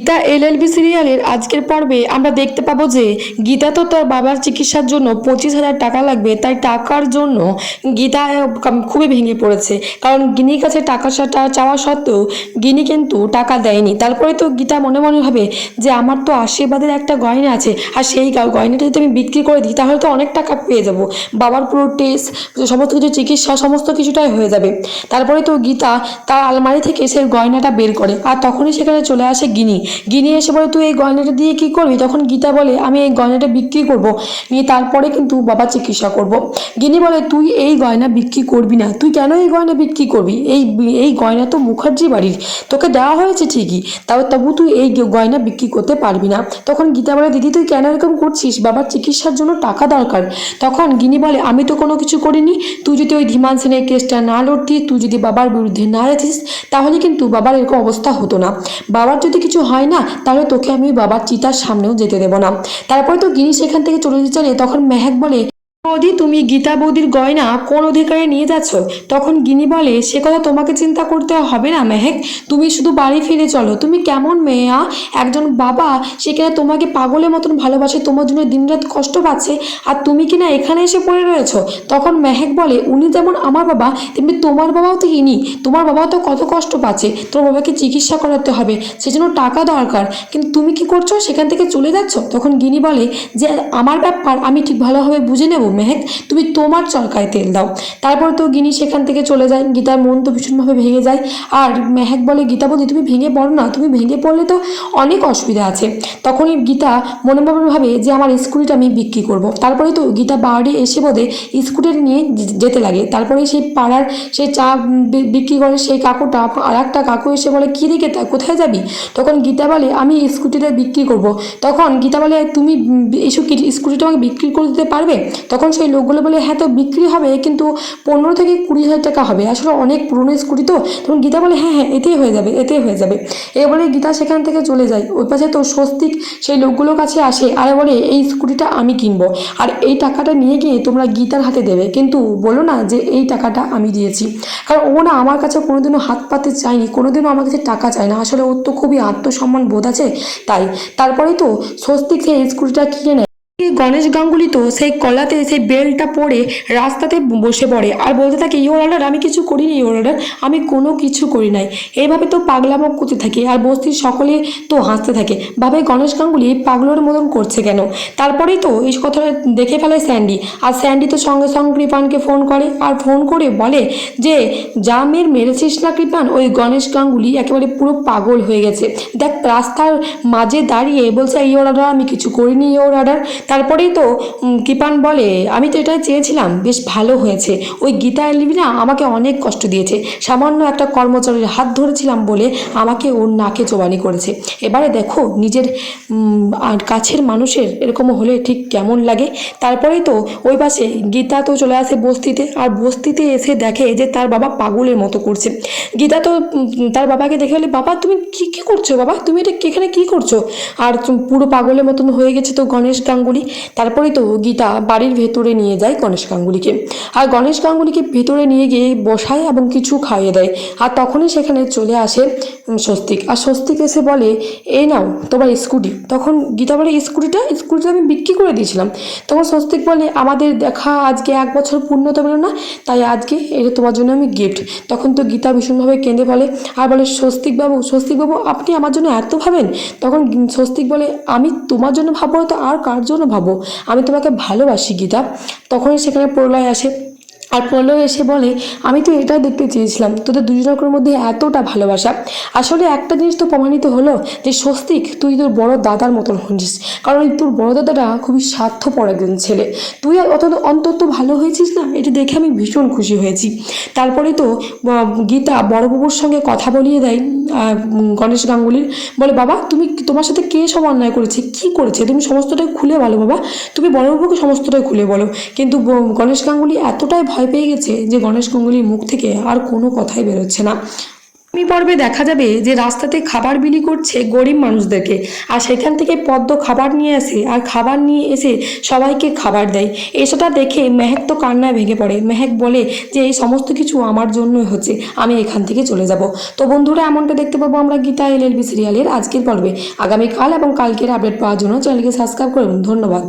Gita LLB সিরিয়ালের আজকের পর্বে আমরা দেখতে পাবো যে গীতা তো তার বাবার চিকিৎসার জন্য পঁচিশ হাজার টাকা লাগবে, তাই টাকার জন্য গীতা খুবই ভেঙে পড়েছে। কারণ গিনির কাছে টাকা চাওয়া সত্ত্বেও গিনি কিন্তু টাকা দেয়নি। তারপরে তো গীতা মনে মনে হবে যে আমার তো আশীর্বাদের একটা গয়না আছে, আর সেই গয়নাটা যদি আমি বিক্রি করে দিই, তাহলে তো অনেক টাকা পেয়ে যাব। বাবার পুরো টেস্ট, সমস্ত কিছু চিকিৎসা, সমস্ত কিছুটাই হয়ে যাবে। তারপরে তো গীতা তার আলমারি থেকে সেই গয়নাটা বের করে, আর তখনই সেখানে চলে আসে গিনি। গিনি এসে বলে, তুই এই গয়নাটা দিয়ে কি করবি? তখন গীতা বলে, আমি এই গয়নাটা বিক্রি করব। নিয়ে তারপরে কিন্তু বাবা চিকিৎসা করব। গিনি বলে, তুই এই গয়না বিক্রি করবি না। তুই কেন এই গয়না বিক্রি করবি? এই এই গয়না তো মুখার্জি বাড়ির। তোকে দেওয়া হয়েছে ঠিকই, তাও তবু তুই এই গয়না বিক্রি করতে পারবি না। তখন গীতা বলে, দিদি, তুই কেন এরকম করছিস? বাবার চিকিৎসার জন্য টাকা দরকার। তখন গিনি বলে, আমি তো কোনো কিছু করিনি। তুই যদি ওই ধীমান সেনের কেসটা না লড়তি, তুই যদি বাবার বিরুদ্ধে না যেতিস তাহলে কিন্তু বাবার এরকম অবস্থা হতো না। বাবার যদি কিছু হয় না, তাহলে তোকে আমি বাবার চিতার সামনেও যেতে দেবো না। তারপরে তো গিরিশ সেখান থেকে চলে যেতে চলে তখন মেহেক বলে বৌদি তুমি গীতা বৌদির গয়না কোন অধিকারে নিয়ে যাচ্ছ, তখন গিনি বলে, সে কথা তোমাকে চিন্তা করতে হবে না মেহেক। তুমি শুধু বাড়ি ফিরে চলো। তুমি কেমন মেয়া একজন বাবা সেখানে তোমাকে পাগলের মতন ভালোবাসে, তোমার জন্য দিনরাত কষ্ট পাচ্ছে, আর তুমি কিনা এখানে এসে পড়ে রয়েছো? তখন মেহেক বলে, উনি যেমন আমার বাবা, তেমনি তোমার বাবাও তো ইনি। তোমার বাবাও তো কত কষ্ট পাচ্ছে। তোমার বাবাকে চিকিৎসা করাতে হবে, সেজন্য টাকা দরকার। কিন্তু তুমি কি করছ, সেখান থেকে চলে যাচ্ছ? তখন গিনি বলে, যে আমার ব্যাপার আমি ঠিক ভালোভাবে বুঝে নেব মেহেক, তুমি তোমার চরকায় তেল দাও। তারপর তো গিনি সেখান থেকে চলে যায়। গীতার মন তো ভীষণভাবে ভেঙে যায়। আর মেহেক বলে, গীতা বৌদি তুমি ভেঙে পড়ো না। তুমি ভেঙে পড়লে তো অনেক অসুবিধা আছে। তখনই গীতা মনে মনে ভাবে যে আমার স্কুটিটা আমি বিক্রি করব। তারপরে তো গীতা বাড়ি এসে বোধে স্কুটিটা নিয়ে যেতে লাগে। তারপরে সেই পাড়ার সেই চা বিক্রি করে সেই কাকুটা, আর একটা কাকু এসে বলে, কী রে গীতা, কোথায় যাবি? তখন গীতা বলে, আমি স্কুটিটা বিক্রি করব। তখন গীতা বলে, তুমি এসব স্কুটিটা আমাকে বিক্রি করে দিতে পারবে? তখন সেই লোকগুলো বলে হ্যাঁ তো বিক্রি হবে, কিন্তু পনেরো থেকে কুড়ি হাজার টাকা হবে। আসলে অনেক পুরনো স্কুটি তো। তখন গীতা বলে হ্যাঁ হ্যাঁ এতেই হয়ে যাবে, এতেই হয়ে যাবে। এ বলে, গীতা সেখান থেকে চলে যায় ওই পাশে তো স্বস্তিক সেই লোকগুলোর কাছে আসে, আর বলে, এই স্কুটিটা আমি কিনবো, আর এই টাকাটা নিয়ে গিয়ে তোমরা গীতার হাতে দেবে। কিন্তু বলো না যে, এই টাকাটা আমি দিয়েছি। কারণ ও না আমার কাছে কোনোদিনও হাত পাতে চায়নি, কোনোদিনও আমার কাছে টাকা চায় না। আসলে ওর তো খুবই আত্মসম্মান বোধ আছে, তাই। তারপরে তো স্বস্তিক সেই স্কুটিটা কিনে নেয়। এই গণেশ গাঙ্গুলি তো সেই কলাতে সেই বেলটা পরে রাস্তাতে বসে পড়ে আর বলতে থাকে ইওর অর্ডার, আমি কিছু করিনি ইওর অর্ডার, আমি কোনো কিছু করি নাই। এইভাবে তো পাগলামো করতে থাকে আর বস্তির সকলে তো হাসতে থাকে। ভাবে গণেশ গাঙ্গুলি এই পাগলোর মতন করছে কেন? তারপরেই তো এই কথাটা দেখে ফেলে স্যান্ডি। আর স্যান্ডি তো সঙ্গে সঙ্গে কৃপানকে ফোন করে আর ফোন করে বলে যে, যা মেয়ের মেরেছিস না কৃপান, ওই গণেশ গাঙ্গুলি একেবারে পুরো পাগল হয়ে গেছে। দেখ, রাস্তার মাঝে দাঁড়িয়ে বলছে এই অর্ডার, আমি কিছু করিনি এই অর্ডার। তারপরেই তো কৃপান বলে, আমি তো এটাই চেয়েছিলাম, বেশ ভালো হয়েছে। ওই গীতা এলবি না আমাকে অনেক কষ্ট দিয়েছে। সামান্য একটা কর্মচারীর হাত ধরেছিলাম বলে আমাকে ওর নাকে চোবানি করেছে। এবারে দেখো, নিজের আর কাছের মানুষের এরকম হলে ঠিক কেমন লাগে? তারপরেই তো ওই পাশে গীতা তো চলে আসে বস্তিতে, আর বস্তিতে এসে দেখে যে তার বাবা পাগলের মতো করছে। গীতা তো তার বাবাকে দেখে বলে, বাবা, তুমি কি কি করছ বাবা? তুমি এটা এখানে কি করছ? আর পুরো পাগলের মতন হয়ে গেছে তো গণেশ গাঙ্গুলি। তারপরেই তো গীতা বাড়ির ভেতরে নিয়ে যায় গণেশ গাঙ্গুলিকে। আর গণেশ গাঙ্গুলিকে ভেতরে নিয়ে গিয়ে বসায় এবং কিছু খাইয়ে দেয়। আর তখনই সেখানে চলে আসে স্বস্তিক। আর স্বস্তিক এসে বলে, এই নাও, তোমার স্কুটি। তখন গীতা বলে, স্কুটিটা? স্কুটিটা আমি বিক্রি করে দিয়েছিলাম। তখন স্বস্তিক বলে, আমাদের দেখা আজকে এক বছর পূর্ণতা পেল না, তাই আজকে এটা তোমার জন্য আমি গিফট তখন তো গীতা ভীষণভাবে কেঁদে বলে আর বলে স্বস্তিকবাবু স্বস্তিকবাবু আপনি আমার জন্য এত ভাবেন? তখন স্বস্তিক বলে, আমি তোমার জন্য ভাবো তো, আর কার জন্য ভাবো। আমি তোমাকে ভালোবাসি, গীতা। তখনই সেখানে প্রলয় আসে। আর প্রলয় এসে বলে, আমি তো এটা দেখতে চেয়েছিলাম। তোদের দুজনের মধ্যে এতটা ভালোবাসা। আসলে একটা জিনিস তো প্রমাণিত হলো যে স্বস্তিক, তুই তোর বড় দাদার মতন হচ্ছিস কারণ তোর বড় দাদাটা খুবই স্বার্থপর একজন ছেলে। তুই অত অন্তত ভালো হয়েছিস না, এটা দেখে আমি ভীষণ খুশি হয়েছি। তারপরে তো গীতা বড়বাবুর সঙ্গে কথা বলিয়ে দেয় গণেশ গাঙ্গুলির। বলে, বাবা, তুমি তোমার সাথে কে সব অন্যায় করেছে? কি করেছে? তুমি সমস্তটাই খুলে বলো বাবা। তুমি বড়বাবুকে সমস্তটাই খুলে বলো। কিন্তু গণেশ গাঙ্গুলি এতটাই ভয় পেয়ে গেছে যে, গণেশ গাঙ্গুলির মুখ থেকে আর কোনো কথাই বেরোচ্ছে না। আগামী পর্বে দেখা যাবে যে রাস্তাতে খাবার বিলি করছে গরিব মানুষদেরকে। আর সেখান থেকে পদ্ম খাবার নিয়ে আসে, আর খাবার নিয়ে এসে সবাইকে খাবার দেয়। এসবটা দেখে মেহেক তো কান্নায় ভেঙে পড়ে। মেহেক বলে যে, এই সমস্ত কিছু আমার জন্যই হচ্ছে, আমি এখান থেকে চলে যাব। তো বন্ধুরা, এমনটা দেখতে পাবো আমরা গীতা এল এল এলবি সিরিয়ালের আজকের পর্বে। আগামীকাল এবং কালকের আপডেট পাওয়ার জন্য চ্যানেলকে সাবস্ক্রাইব করুন। ধন্যবাদ।